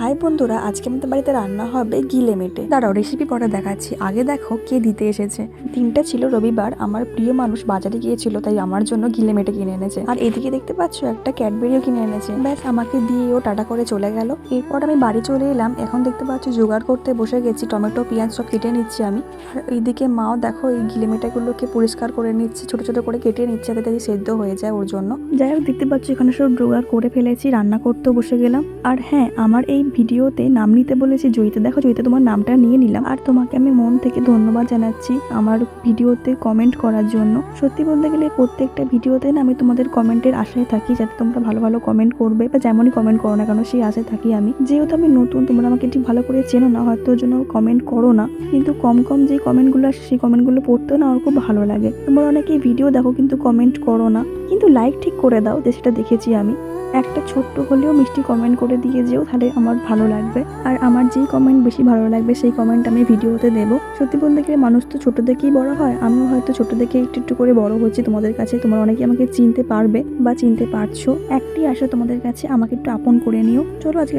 High বন্ধুরা, আজকে আমাদের বাড়িতে রান্না হবে গিলে মেটে। দাঁড়াও রেসিপি পরে দেখাচ্ছি। আগে দেখো কে দিতে এসেছে। দিনটা ছিল রবিবার, আমার প্রিয় মানুষ বাজারে গিয়েছিল, তাই আমার জন্য গিলে মেটে কিনে এনেছে। আর এদিকে দেখতে পাচ্ছ, একটা ক্যাডবেরিও কিনে এনেছে। ব্যাস, আমাকে দিয়ে ও টাটা করে চলে গেল। এরপর আমি বাড়ি চলে এলাম। এখন দেখতে পাচ্ছ, জোগাড় করতে বসে গেছি, টমেটো, পেঁয়াজ সব কেটে নিচ্ছি আমি। আর এইদিকে মাও দেখো, এই গিলে মেটাগুলোকে পরিষ্কার করে নিচ্ছে, ছোট ছোট করে কেটে নিচ্ছে, যাতে সেদ্ধ হয়ে যায় ওর জন্য। যাই হোক, দেখতে পাচ্ছ, এখানে সব জোগাড় করে ফেলেছি, রান্না করতেও বসে গেলাম। আর হ্যাঁ আমার এই ভিডিওতে নাম নিতে বলেছি জয়িতা। দেখো জয়িতা, তোমার নামটা নিয়ে নিলাম। আর তোমাকে আমি মন থেকে ধন্যবাদ জানাচ্ছি আমার ভিডিওতে কমেন্ট করার জন্য। সত্যি বলতে গেলে প্রত্যেকটা ভিডিওতে না আমি তোমাদের কমেন্টের আশায় থাকি যাতে তোমরা ভালো ভালো কমেন্ট করবে। বা যেমনই কমেন্ট করো না কেন, সেই আশায় থাকি আমি। যেহেতু আমি নতুন, তোমরা আমাকে ঠিক ভালো করে চেনো না, হয়তো জন্য কমেন্ট করো না। কিন্তু কম কম যে কমেন্টগুলো আসে, সেই কমেন্টগুলো পড়তেও না আমার খুব ভালো লাগে। তোমরা অনেকেই ভিডিও দেখো কিন্তু কমেন্ট করো না। কিন্তু লাইক ঠিক করে দাও যে সেটা দেখেছি আমি। একটা ছোট্ট হলেও মিষ্টি কমেন্ট করে দিয়ে যেও, তাহলে আমার ভালো লাগবে। আর আমার যেই কমেন্ট বেশি ভালো লাগবে, সেই কমেন্ট আমি ভিডিওতে দেব। সত্যি বলতে গেলে মানুষ তো ছোট থেকেই বড় হয়। আমিও হয়তো ছোট থেকে একটু একটু করে বড় হচ্ছি তোমাদের কাছে। তোমরা অনেকে আমাকে চিনতে পারবে বা চিনতে পারছ। একটি আশা তোমাদের কাছে আমাকে একটু আপন করে নিও। চলো আজকে